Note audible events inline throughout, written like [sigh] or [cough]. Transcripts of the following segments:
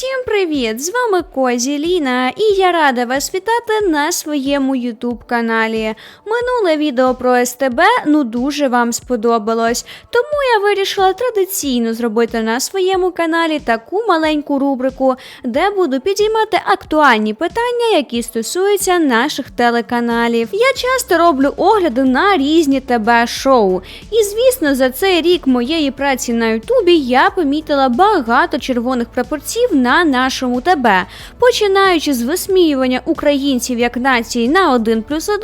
Всім привіт! З вами Козі Ліна, і я рада вас вітати на своєму Ютуб каналі. Минуле відео про СТБ ну дуже вам сподобалось, тому я вирішила традиційно зробити на своєму каналі таку маленьку рубрику, де буду підіймати актуальні питання, які стосуються наших телеканалів. Я часто роблю огляди на різні ТБ-шоу. І звісно, за цей рік моєї праці на Ютубі я помітила багато червоних прапорців на нашому ТБ, починаючи з висміювання українців як нації на 1 плюс 1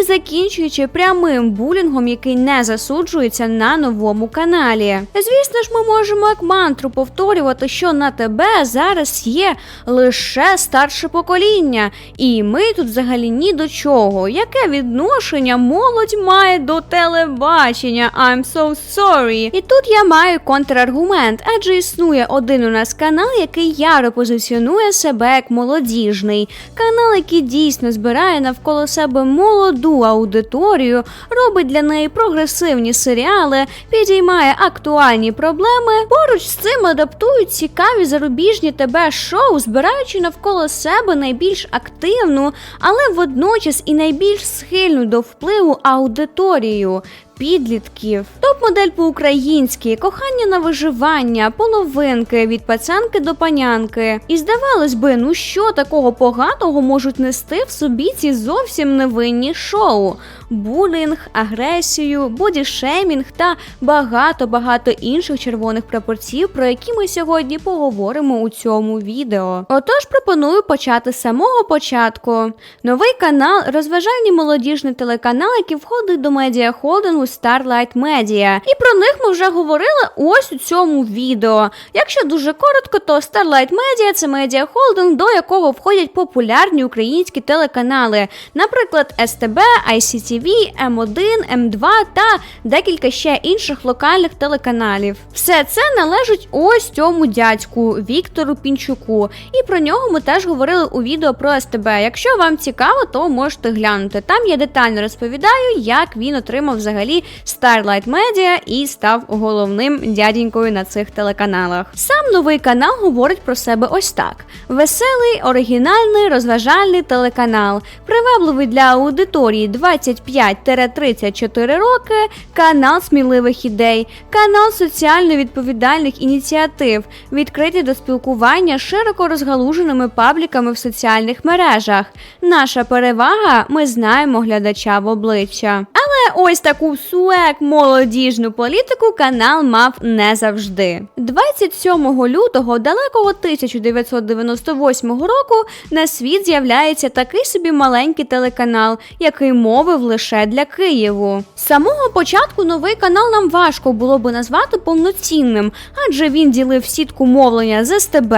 і закінчуючи прямим булінгом, який не засуджується на новому каналі. Звісно ж, ми можемо як мантру повторювати, що на ТБ зараз є лише старше покоління, і ми тут взагалі ні до чого. Яке відношення молодь має до телебачення? I'm so sorry. І тут я маю контраргумент, адже існує один у нас канал, який яро позиціонує себе як молодіжний. Канал, який дійсно збирає навколо себе молоду аудиторію, робить для неї прогресивні серіали, підіймає актуальні проблеми. Поруч з цим адаптують цікаві зарубіжні ТБ шоу, збираючи навколо себе найбільш активну, але водночас і найбільш схильну до впливу аудиторію. Підлітків, топ-модель по-українськи, кохання на виживання, половинки від пацанки до панянки. І здавалось би, ну що такого поганого можуть нести в собі ці зовсім невинні шоу: булінг, агресію, бодішеймінг та багато-багато інших червоних прапорців, про які ми сьогодні поговоримо у цьому відео. Отож, пропоную почати з самого початку. Новий канал розважальний молодіжний телеканал, який входить до медіахолдингу Starlight Media. І про них ми вже говорили ось у цьому відео. Якщо дуже коротко, то Starlight Media – це медіахолдинг, до якого входять популярні українські телеканали, наприклад, СТБ, ICTV, М1, М2 та декілька ще інших локальних телеканалів. Все це належить ось цьому дядьку Віктору Пінчуку. І про нього ми теж говорили у відео про СТБ. Якщо вам цікаво, то можете глянути. Там я детально розповідаю, як він отримав взагалі Starlight Media і став головним дяденькою на цих телеканалах. Сам новий канал говорить про себе ось так: веселий, оригінальний, розважальний телеканал, привабливий для аудиторії 25-34 роки, канал сміливих ідей, канал соціально відповідальних ініціатив, відкритий до спілкування широко розгалуженими пабліками в соціальних мережах. Наша перевага ми знаємо глядача в обличчя. Але ось таку суек молодіжну політику канал мав не завжди. 27 лютого далекого 1998 року на світ з'являється такий собі маленький телеканал, який мовив лише для Києву. З самого початку новий канал нам важко було би назвати повноцінним, адже він ділив сітку мовлення з СТБ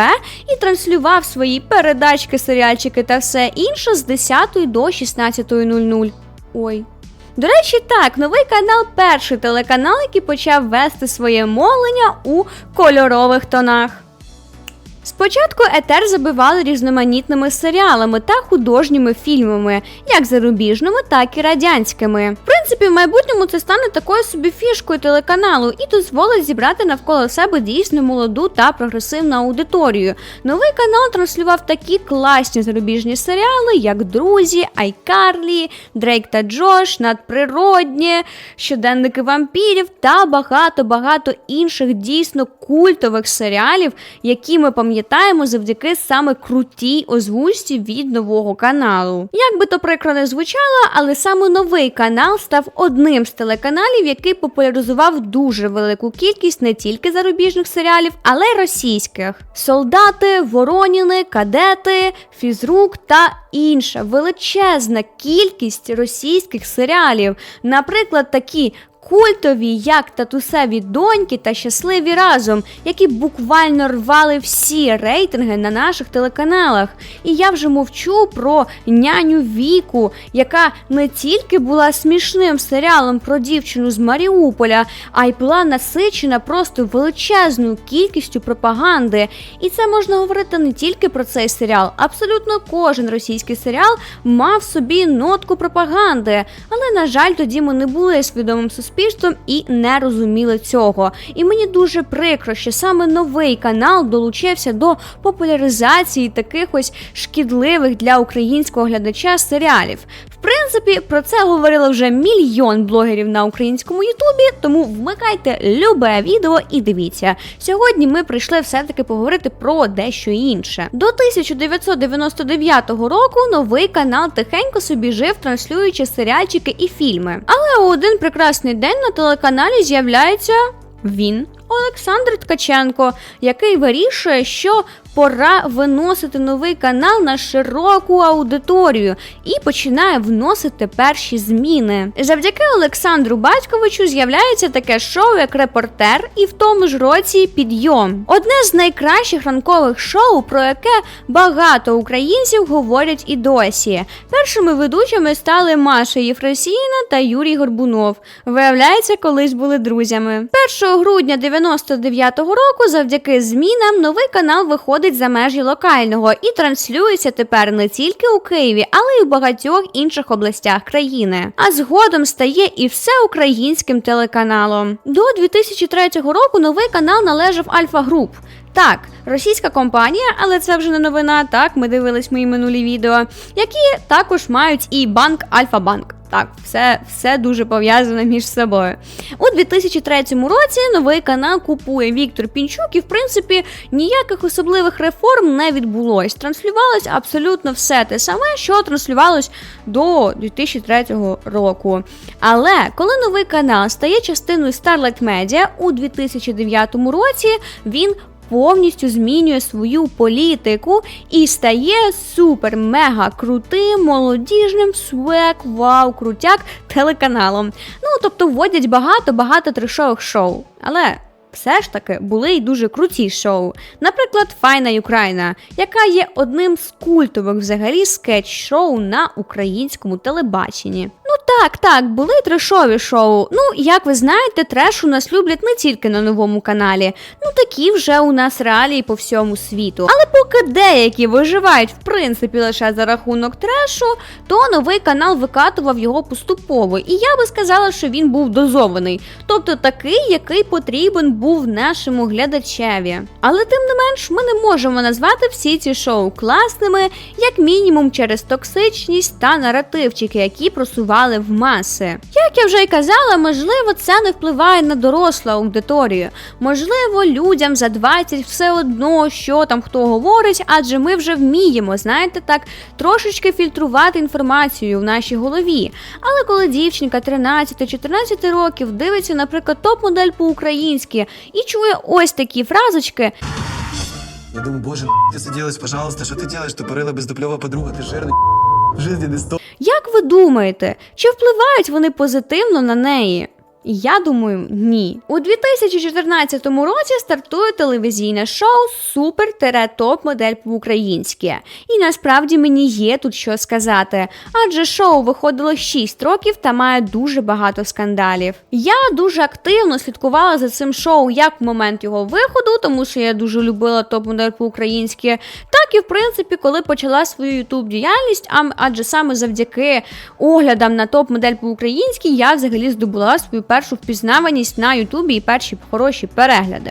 і транслював свої передачки, серіальчики та все інше з 10 до 16.00. Ой. До речі, так, новий канал перший телеканал, який почав вести своє мовлення у кольорових тонах. Спочатку етер забивали різноманітними серіалами та художніми фільмами, як зарубіжними, так і радянськими. В принципі, в майбутньому це стане такою собі фішкою телеканалу і дозволить зібрати навколо себе дійсно молоду та прогресивну аудиторію. Новий канал транслював такі класні зарубіжні серіали, як Друзі, Айкарлі, Дрейк та Джош, Надприроднє, щоденники вампірів та багато-багато інших дійсно культових серіалів, які ми пам'ятаємо завдяки саме крутій озвучці від нового каналу. Як би то прикро не звучало, але саме новий канал став одним з телеканалів, який популяризував дуже велику кількість не тільки зарубіжних серіалів, але й російських: солдати, вороніни, кадети, фізрук та інша величезна кількість російських серіалів, наприклад, такі. Культові, як татусеві доньки та щасливі разом, які буквально рвали всі рейтинги на наших телеканалах. І я вже мовчу про няню Віку, яка не тільки була смішним серіалом про дівчину з Маріуполя, а й була насичена просто величезною кількістю пропаганди. І це можна говорити не тільки про цей серіал. Абсолютно кожен російський серіал мав собі нотку пропаганди. Але, на жаль, тоді ми не були свідомим суспільством суспільством і не розуміли цього. І мені дуже прикро, що саме новий канал долучився до популяризації таких ось шкідливих для українського глядача серіалів. Принципі, про це говорило вже мільйон блогерів на українському Ютубі, тому вмикайте любе відео і дивіться. Сьогодні ми прийшли все-таки поговорити про дещо інше. До 1999 року новий канал тихенько собі жив, транслюючи серіальчики і фільми. Але у один прекрасний день на телеканалі з'являється він. Олександр Ткаченко, який вирішує, що пора виносити новий канал на широку аудиторію і починає вносити перші зміни. Завдяки Олександру Батьковичу з'являється таке шоу, як репортер, і в тому ж році підйом. Одне з найкращих ранкових шоу, про яке багато українців говорять і досі. Першими ведучими стали Маша Єфросіїна та Юрій Горбунов. Виявляється, колись були друзями. 1 грудня 99-го року, завдяки змінам, новий канал виходить за межі локального і транслюється тепер не тільки у Києві, але й у багатьох інших областях країни. А згодом стає і всеукраїнським телеканалом. До 2003 року новий канал належав Альфа Груп. Так, російська компанія, але це вже не новина. Так, ми дивились мої минулі відео, які також мають і банк Альфа-Банк. Так, все все дуже пов'язане між собою. У 2003 році новий канал купує Віктор Пінчук, і в принципі ніяких особливих реформ не відбулось. Транслювалось абсолютно все те саме, що транслювалось до 2003 року. Але коли новий канал стає частиною Starlight Media у 2009 році, він повністю змінює свою політику і стає супер-мега крутим, молодіжним свек, вау, крутяк телеканалом. Ну тобто вводять багато-багато трешових шоу. Але все ж таки були й дуже круті шоу. Наприклад, Файна Україна, яка є одним з культових взагалі скетч-шоу на українському телебаченні. Ну так, так, були трешові шоу. Ну, як ви знаєте, треш у нас люблять не тільки на новому каналі. Ну такі вже у нас реалії по всьому світу. Але поки деякі виживають в принципі лише за рахунок трешу, то новий канал викатував його поступово. І я би сказала, що він був дозований, тобто такий, який потрібен був нашому глядачеві. Але тим не менш, ми не можемо назвати всі ці шоу класними, як мінімум через токсичність та наративчики, які просували в маси. Як я вже й казала, можливо, це не впливає на дорослу аудиторію. Можливо, людям за 20 все одно, що там хто говорить, адже ми вже вміємо, знаєте, так трошечки фільтрувати інформацію в нашій голові. Але коли дівчинка 13-14 років дивиться, наприклад, топ-модель по-українськи і чує ось такі фразочки. Я думаю, боже, ты садилась, пожалуйста, что ты делаешь? Тупорыла бездуплёва подруга, ты жирный в жизни не сто. Як ви думаєте, чи впливають вони позитивно на неї? Я думаю, ні. У 2014 році стартує телевізійне шоу Супер топ модель по-українськи. І насправді мені є тут що сказати, адже шоу виходило 6 років та має дуже багато скандалів. Я дуже активно слідкувала за цим шоу як в момент його виходу, тому що я дуже любила топ-модель по-українськи, так і в принципі, коли почала свою ютуб діяльність, адже саме завдяки оглядам на топ-модель по-українськи я взагалі здобула свою першу впізнаваність на Ютубі і перші хороші перегляди.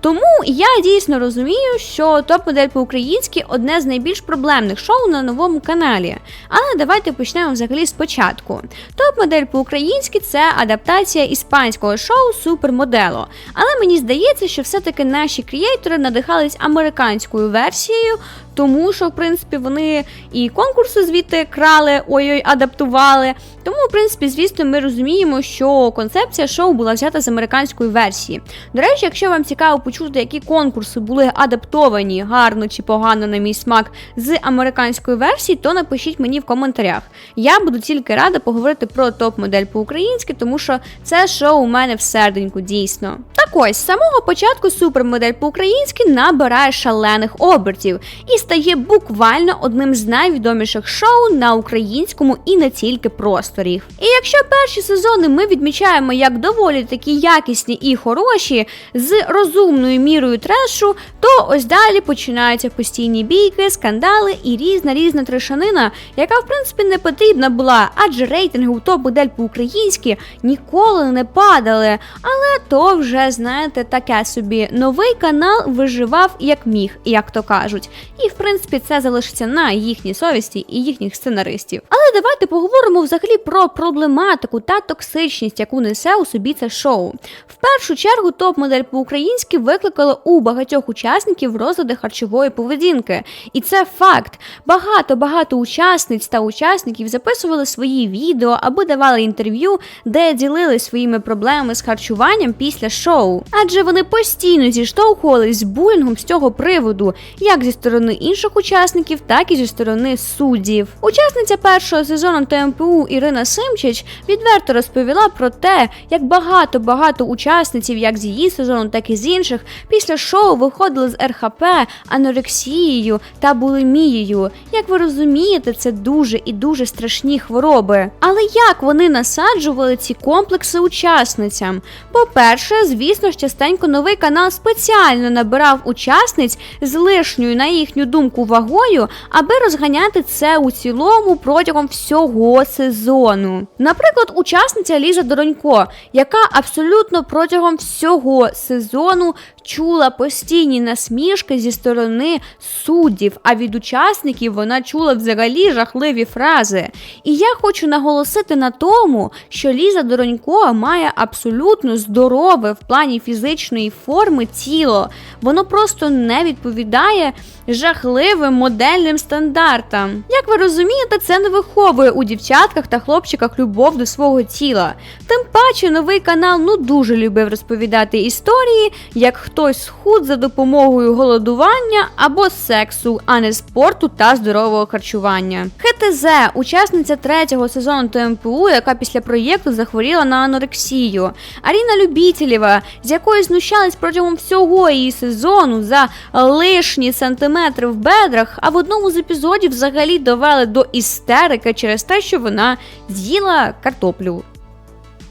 Тому я дійсно розумію, що топ-модель по-українськи одне з найбільш проблемних шоу на новому каналі. Але давайте почнемо взагалі спочатку. Топ-модель по-українськи це адаптація іспанського шоу Супермодело. Але мені здається, що все-таки наші креатори надихались американською версією, тому що, в принципі, вони і конкурси звідти крали, ой-ой, адаптували. Тому, в принципі, звісно, ми розуміємо, що концепція шоу була взята з американської версії. До речі, якщо вам цікаво почути, які конкурси були адаптовані гарно чи погано на мій смак з американської версії, то напишіть мені в коментарях. Я буду тільки рада поговорити про топ-модель по-українськи, тому що це шоу у мене в серденьку, дійсно. Так ось, з самого початку супермодель по-українськи набирає шалених обертів і стає буквально одним з найвідоміших шоу на українському і не тільки просторі. І якщо перші сезони ми відмічаємо як доволі такі якісні і хороші, з розумними певною мірою трешу, то ось далі починаються постійні бійки, скандали і різна різна трешанина, яка в принципі не потрібна була, адже рейтинги у топ-модель по-українськи ніколи не падали. Але то вже знаєте таке собі новий канал виживав як міг, як то кажуть. І в принципі це залишиться на їхній совісті і їхніх сценаристів. Але давайте поговоримо взагалі про проблематику та токсичність, яку несе у собі це шоу. В першу чергу топ-модель по-українськи викликало у багатьох учасників розлади харчової поведінки, і це факт. Багато багато учасниць та учасників записували свої відео або давали інтерв'ю, де ділились своїми проблемами з харчуванням після шоу. Адже вони постійно зіштовхувались з булінгом з цього приводу, як зі сторони інших учасників, так і зі сторони суддів. Учасниця першого сезону ТМПУ Ірина Симчич відверто розповіла про те, як багато багато учасниців, як з її сезону, так і з інших, після шоу виходили з РХП, анорексією та булімією. Як ви розумієте, це дуже і дуже страшні хвороби. Але як вони насаджували ці комплекси учасницям? По-перше, звісно частенько новий канал спеціально набирав учасниць з лишньою, на їхню думку, вагою, аби розганяти це у цілому протягом всього сезону. Наприклад, учасниця Ліза Доронько, яка абсолютно протягом всього сезону чула постійні насмішки зі сторони суддів, а від учасників вона чула взагалі жахливі фрази. І я хочу наголосити на тому, що Ліза Доронько має абсолютно здорове в плані фізичної форми тіло. Воно просто не відповідає жахливим модельним стандартам. Як ви розумієте, це не виховує у дівчатках та хлопчиках любов до свого тіла. Тим паче новий канал ну дуже любив розповідати історії, як хтось схуд за допомогою голодування або сексу, а не спорту та здорового харчування. ХТЗ, учасниця третього сезону ТМПУ, яка після проєкту захворіла на анорексію. Аріна Любітєлєва, з якої знущались протягом всього її сезону за лишні сантиметри в бедрах, а в одному з епізодів взагалі довели до істерики через те, що вона з'їла картоплю.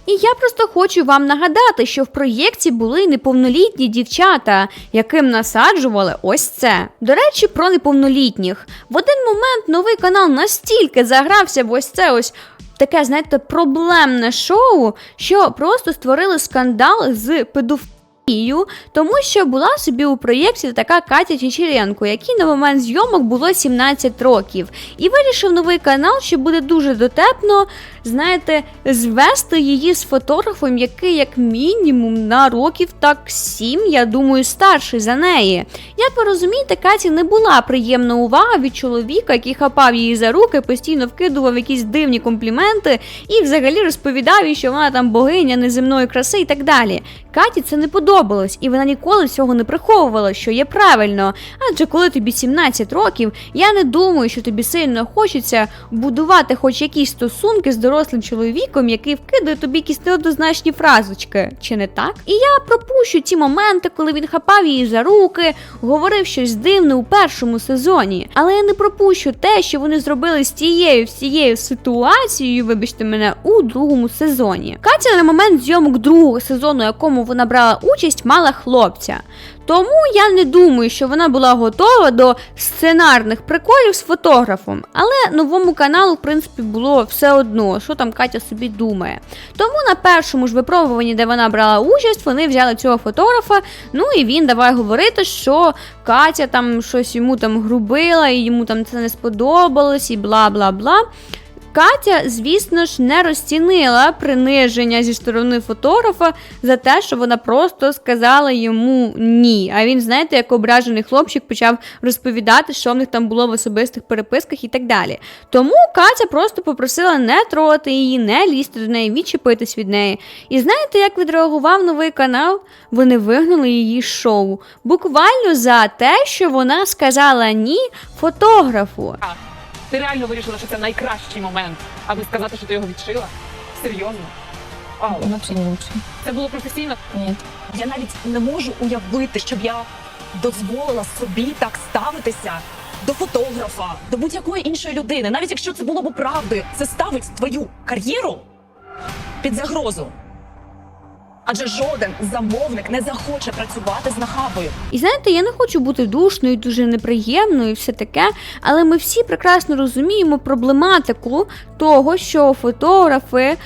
І я просто хочу вам нагадати, що в проєкті були неповнолітні дівчата, яким насаджували ось це. До речі, про неповнолітніх. В один момент новий канал настільки загрався в ось це ось. Таке, знаєте, проблемне шоу, що просто створили скандал з педофілією, тому що була собі у проєкті така Катя Чечеренко, якій на момент зйомок було 17 років, і вирішив новий канал, що буде дуже дотепно, знаєте, звести її з фотографом, який як мінімум на років так 7, я думаю, старший за неї. Як ви розумієте, Каті не була приємна увага від чоловіка, який хапав її за руки, постійно вкидував якісь дивні компліменти і взагалі розповідав їй, що вона там богиня неземної краси і так далі. Каті це не подобалось, і вона ніколи цього не приховувала, що є правильно. Адже коли тобі 17 років, я не думаю, що тобі сильно хочеться будувати хоч якісь стосунки з дорослим чоловіком, який вкидає тобі якісь неоднозначні фразочки, чи не так? І я пропущу ті моменти, коли він хапав її за руки, говорив щось дивне у першому сезоні. Але я не пропущу те, що вони зробили з тією всією ситуацією, вибачте мене, у другому сезоні. Катя на момент зйомок другого сезону, якому вона брала участь, мала хлопця. Тому я не думаю, що вона була готова до сценарних приколів з фотографом. Але новому каналу, в принципі, було все одно, що там Катя собі думає. Тому на першому ж випробуванні, де вона брала участь, вони взяли цього фотографа. Ну і він давай говорити, що Катя там щось йому там грубила, і йому там це не сподобалось, і бла бла бла. Катя, звісно ж, не розцінила приниження зі сторони фотографа за те, що вона просто сказала йому ні. А він, знаєте, як ображений хлопчик почав розповідати, що в них там було в особистих переписках і так далі. Тому Катя просто попросила не трогати її, не лізти до неї, відчепитись від неї. І знаєте, як відреагував новий канал? Вони вигнали її шоу. Буквально за те, що вона сказала ні фотографу. Ти реально вирішила, що це найкращий момент, аби сказати, що ти його відшила? Серйозно? А, Вообще не лучше. це було професійно? Нет. Я навіть не можу уявити, щоб я дозволила собі так ставитися до фотографа, до будь-якої іншої людини. Навіть якщо це було б правдою, це ставить твою кар'єру під загрозу. Адже жоден замовник не захоче працювати з нахабою. І знаєте, я не хочу бути душною, дуже неприємною і все таке, але ми всі прекрасно розуміємо проблематику того, що фотографи, е,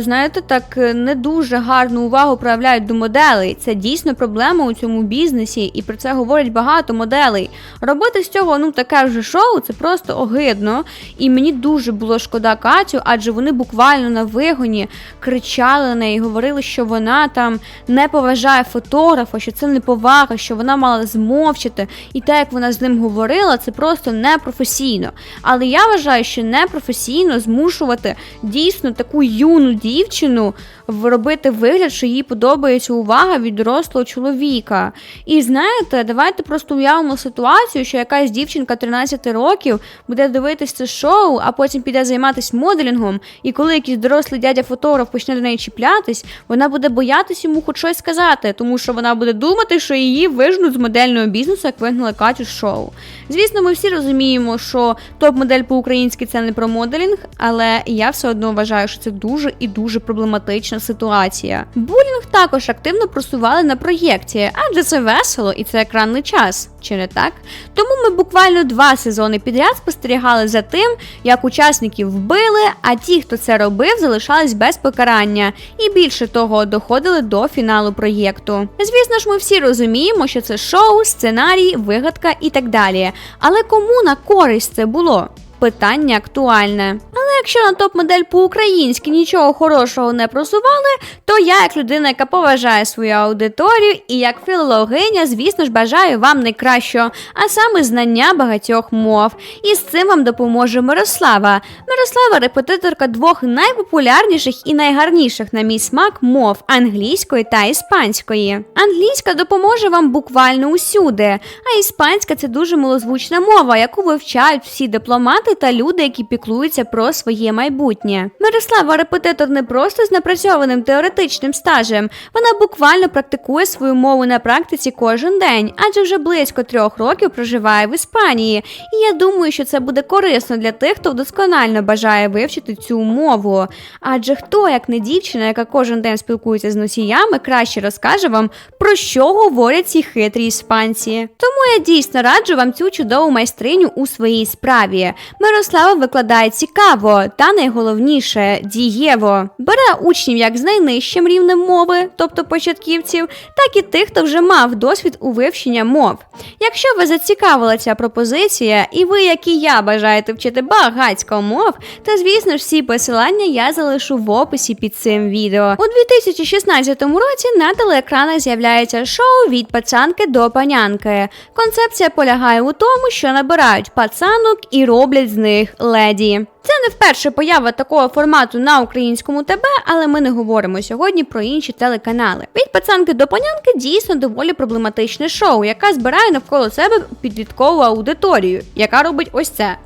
знаєте, так е, не дуже гарну увагу проявляють до моделей. Це дійсно проблема у цьому бізнесі, і про це говорять багато моделей. Робити з цього ну таке вже шоу це просто огидно. І мені дуже було шкода Катю, адже вони буквально на вигоні кричали на неї, говорили, що вона там не поважає фотографа, що це неповага, що вона мала змовчати. І те, як вона з ним говорила, це просто непрофесійно. Але я вважаю, що непрофесійно змушувати дійсно таку юну дівчину робити вигляд, що їй подобається увага від дорослого чоловіка. І знаєте, давайте просто уявимо ситуацію, що якась дівчинка 13 років буде дивитися це шоу, а потім піде займатися моделінгом. І коли якийсь дорослий дядя-фотограф почне до неї чіплятись, вона буде боятись йому хоч щось сказати, тому що вона буде думати, що її вижнуть з модельного бізнесу, як вигнали Катю з шоу. Звісно, ми всі розуміємо, що топ-модель по-українськи це не про моделінг, але я все одно вважаю, що це дуже і дуже проблематична ситуація. Булінг також активно просували на проєкті, адже це весело і це екранний час, чи не так? Тому ми буквально два сезони підряд спостерігали за тим, як учасників вбили, а ті, хто це робив, залишались без покарання, і більше того, доходили до фіналу проєкту. Звісно ж, ми всі розуміємо, що це шоу, сценарій, вигадка і так далі. Але кому на користь це було? Питання актуальне. Але якщо на топ-модель по-українськи нічого хорошого не просували, то я, як людина, яка поважає свою аудиторію, і як філологиня, звісно ж, бажаю вам найкращого, а саме знання багатьох мов. І з цим вам допоможе Мирослава. Мирослава репетиторка двох найпопулярніших і найгарніших на мій смак мов англійської та іспанської. Англійська допоможе вам буквально усюди, а іспанська це дуже милозвучна мова, яку вивчають всі дипломати та люди, які піклуються про своє майбутнє. Мирослава репетитор не просто з напрацьованим теоретичним стажем, вона буквально практикує свою мову на практиці кожен день, адже вже близько трьох років проживає в Іспанії. І я думаю, що це буде корисно для тих, хто досконально бажає вивчити цю мову. Адже хто, як не дівчина, яка кожен день спілкується з носіями, краще розкаже вам, про що говорять ці хитрі іспанці. Тому я дійсно раджу вам цю чудову майстриню у своїй справі. Мирослава викладає цікаво та найголовніше дієво. Бере учнів як з найнижчим рівнем мови, тобто початківців, так і тих, хто вже мав досвід у вивчення мов. Якщо ви зацікавила ця пропозиція, і ви, як і я, бажаєте вчити багатько мов, то звісно ж всі посилання я залишу в описі під цим відео. У 2016 році на телеекранах з'являється шоу від пацанки до панянки. Концепція полягає у тому, що набирають пацанок і роблять з них леді. Це не вперше поява такого формату на українському ТБ, але ми не говоримо сьогодні про інші телеканали. Від пацанки до панянки дійсно доволі проблематичне шоу, яке збирає навколо себе підліткову аудиторію, яка робить ось це.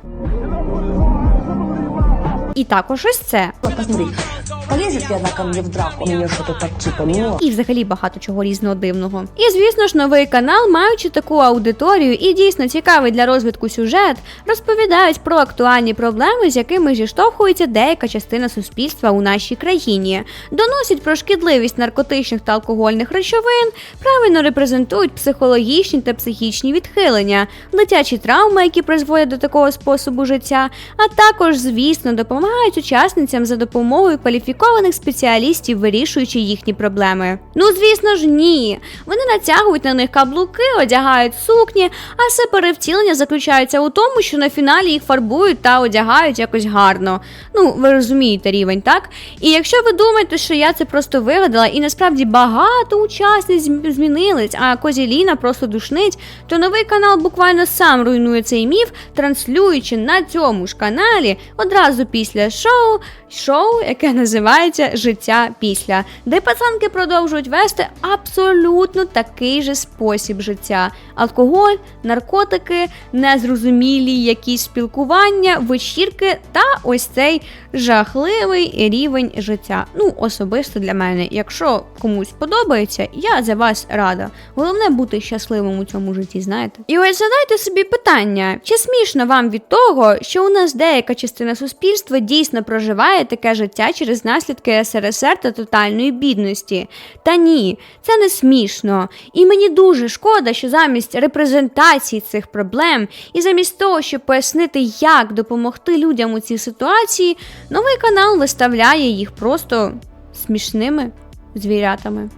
І також ось це. Посмотри, полезет ли она ко в драку? Меня что-то так цепануло. і взагалі багато чого різного дивного. І звісно ж, новий канал, маючи таку аудиторію і дійсно цікавий для розвитку сюжет, розповідають про актуальні проблеми, з якими зіштовхується деяка частина суспільства у нашій країні, доносять про шкідливість наркотичних та алкогольних речовин, правильно репрезентують психологічні та психічні відхилення, дитячі травми, які призводять до такого способу життя, а також, звісно, допомагають учасницям за допомогою кваліфікованих спеціалістів, вирішуючи їхні проблеми. Ну, звісно ж, ні. Вони натягують на них каблуки, одягають сукні, а все перевтілення заключається у тому, що на фіналі їх фарбують та одягають якось гарно. Ну, ви розумієте рівень, так? І якщо ви думаєте, що я це просто вигадала, і насправді багато учасниць змінились, а Козіліна просто душнить, то новий канал буквально сам руйнує цей міф, транслюючи на цьому ж каналі одразу після шоу, шоу, яке називається Життя після, де пацанки продовжують вести абсолютно такий же спосіб життя: алкоголь, наркотики, незрозумілі якісь спілкування, вечірки та ось цей жахливий рівень життя. Ну, особисто для мене, якщо комусь подобається, я за вас рада. Головне бути щасливим у цьому житті, знаєте. І ось задайте собі питання: чи смішно вам від того, що у нас деяка частина суспільства дійсно проживає таке життя через наслідки СРСР та тотальної бідності. Та ні, це не смішно. І мені дуже шкода, що замість репрезентації цих проблем і замість того, щоб пояснити, як допомогти людям у цій ситуації, новий канал виставляє їх просто смішними звірятами.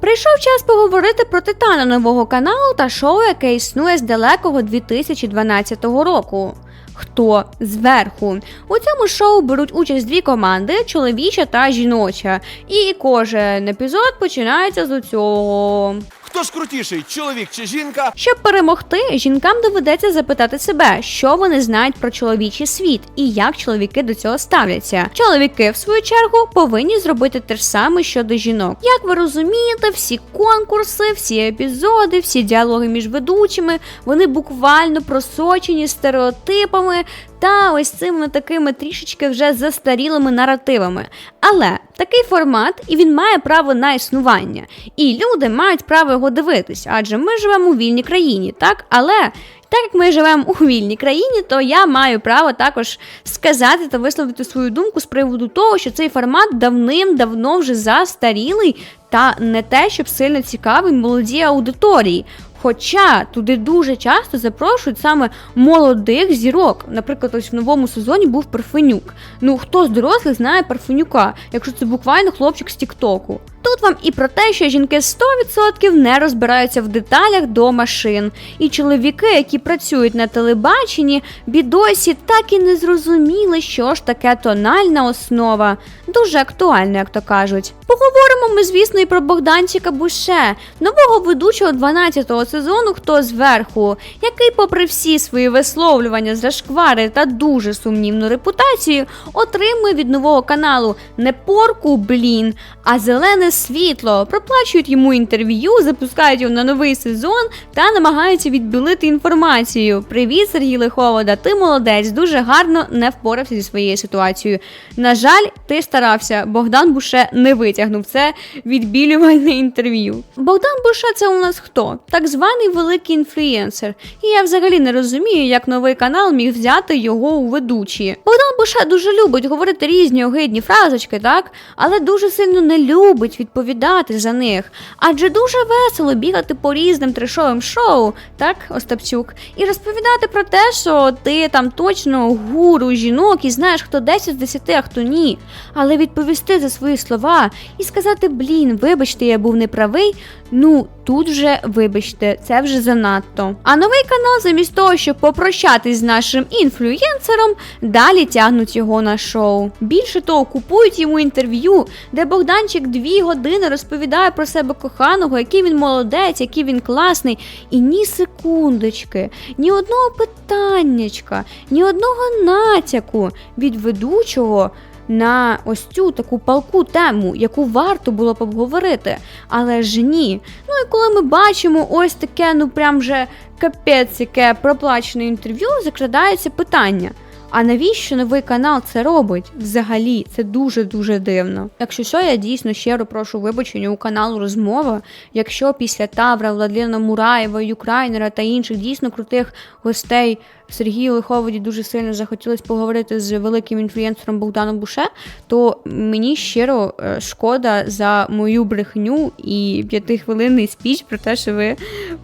Прийшов час поговорити про титана нового каналу та шоу, яке існує з далекого 2012 року. Хто зверху? У цьому шоу беруть участь дві команди чоловіча та жіноча. І кожен епізод починається з цього. Хто ж крутіший, чоловік чи жінка? Щоб перемогти, жінкам доведеться запитати себе, що вони знають про чоловічий світ і як чоловіки до цього ставляться. Чоловіки, в свою чергу, повинні зробити те ж саме щодо жінок. Як ви розумієте, всі конкурси, всі епізоди, всі діалоги між ведучими, вони буквально просочені стереотипами та ось цими такими трішечки вже застарілими наративами. Але такий формат, і він має право на існування. І люди мають право його дивитись, адже ми живемо у вільній країні, так? Але так як ми живемо у вільній країні, то я маю право також сказати та висловити свою думку з приводу того, що цей формат давним-давно вже застарілий та не те, щоб сильно цікавий молодій аудиторії. Хоча туди дуже часто запрошують саме молодих зірок. Наприклад, ось в новому сезоні був Парфенюк. Ну хто з дорослих знає Парфенюка, якщо це буквально хлопчик з Тіктоку. Тут вам і про те, що жінки 100% не розбираються в деталях до машин. І чоловіки, які працюють на телебаченні, бідосі так і не зрозуміли, що ж таке тональна основа. Дуже актуально, як то кажуть. Поговоримо ми, звісно, і про Богданчика Буше, нового ведучого 12-го сезону Хто зверху, який, попри всі свої висловлювання, зашквари та дуже сумнівну репутацію, отримує від нового каналу не порку, блін, а зелене світло. Проплачують йому інтерв'ю, запускають його на новий сезон та намагаються відбілити інформацію. Привіт, Сергій Лиховода, ти молодець, дуже гарно не впорався зі своєю ситуацією. На жаль, ти старався. Богдан Буше не витягнув це відбілювальне інтерв'ю. Богдан Буше це у нас хто? Так званий великий інфлюєнсер. І я взагалі не розумію, як новий канал міг взяти його у ведучі. Богдан Буше дуже любить говорити різні огидні фразочки, так, але дуже сильно не любить відповідати за них. Адже дуже весело бігати по різним трешовим шоу, так, Остапчук, і розповідати про те, що ти там точно гуру жінок і знаєш, хто 10 з 10, а хто ні. Але відповісти за свої слова і сказати, блін, вибачте, я був неправий. Ну, тут вже, вибачте, це вже занадто. А новий канал, замість того, щоб попрощатись з нашим інфлюєнсером, далі тягнуть його на шоу. Більше того, купують йому інтерв'ю, де Богданчик дві години розповідає про себе коханого, який він молодець, який він класний. І ні секундочки, ні одного питаннячка, ні одного натяку від ведучого на ось цю таку палку тему, яку варто було б обговорити. Але ж ні. Ну і коли ми бачимо ось таке, ну прям вже капець, яке проплачене інтерв'ю, закрадається питання. А навіщо новий канал це робить? Взагалі, це дуже-дуже дивно. Якщо що, я дійсно щиро прошу вибачення у каналу Розмова. Якщо після Тавра, Владлена Мураєва, Юкрайнера та інших дійсно крутих гостей Сергію Лиховоді дуже сильно захотілося поговорити з великим інфлюєнсером Богданом Буше, то мені щиро е, шкода за мою брехню і п'ятихвилинний спіч про те, що ви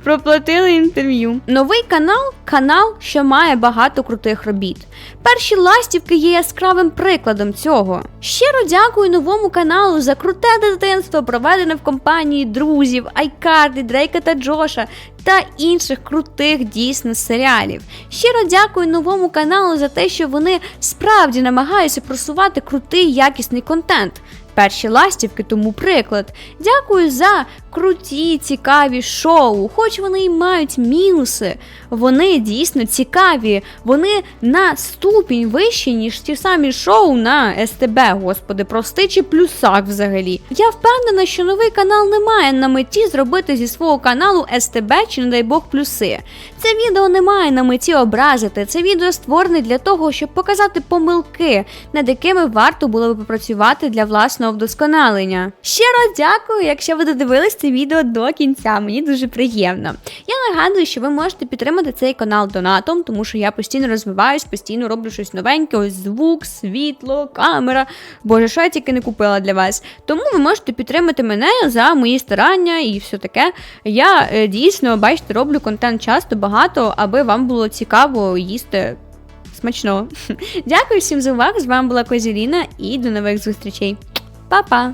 проплатили інтерв'ю. Новий канал канал, що має багато крутих робіт. Перші ластівки є яскравим прикладом цього. Щиро дякую новому каналу за круте дитинство, проведене в компанії друзів, Айкарди, Дрейка та Джоша та інших крутих дійсно серіалів. Щиро дякую новому каналу за те, що вони справді намагаються просувати крутий якісний контент. Перші ластівки тому приклад. Дякую за круті, цікаві шоу, хоч вони і мають мінуси. Вони дійсно цікаві, вони на ступінь вищі, ніж ті самі шоу на СТБ, господи, прости чи плюсак взагалі. Я впевнена, що новий канал не має на меті зробити зі свого каналу СТБ чи, не дай Бог, плюси. Це відео не має на меті образити. Це відео створене для того, щоб показати помилки, над якими варто було би попрацювати для власного власного вдосконалення. Щиро дякую, якщо ви додивились це відео до кінця. Мені дуже приємно. Я нагадую, що ви можете підтримати цей канал донатом, тому що я постійно розвиваюсь, постійно роблю щось новеньке, ось звук, світло, камера. Боже, що я тільки не купила для вас. Тому ви можете підтримати мене за мої старання і все таке. Я е, дійсно, бачите, роблю контент часто багато, аби вам було цікаво їсти смачно. [laughs] Дякую всім за увагу. З вами була Козіліна і до нових зустрічей. Па-па!